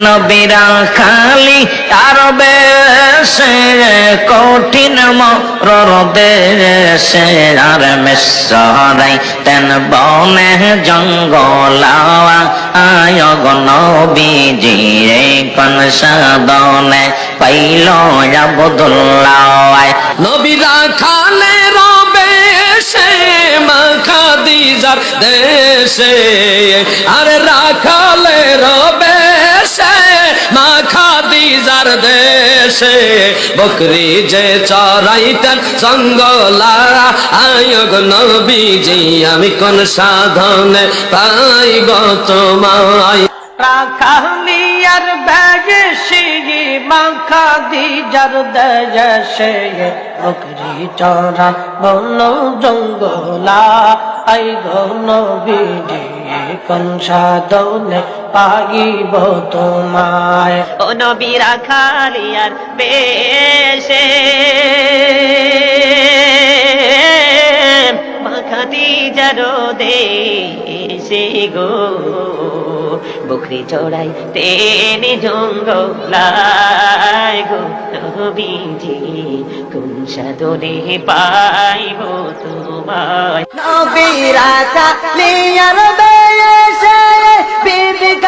নবীরা খালি আর বেশে কঠিন মরর আর মেসরাই তেন বনে জঙ্গলাওয়া আয়গ নবীজি রে কোন সাদনে পাইল আবদুল্লাহ নবীরা খানে রবে সে মাখা দিজার দেশে, আরে রাখালে রবে মাখা দিজার দেশে বকরি যে চড়াইতেন সঙ্গলা আয়গ নবীজি, আমি কোন সাধনে পাইব তোমায়। রাখালিয়ার বেশি মাখা দি যার দেশে বকরি চড়া বন জঙ্গলা আই ঘন বিডি কোন সাধনে পাইব তোমায়। ও নবীরা খালিয়ার বেশে। মাখাতি যারো দেশে গো। বুকরি চড়াই তেনে জঙ্গলায় গো। নবীজি কোন পাইব তোমায়? নবীরা কালিয়ার দেশে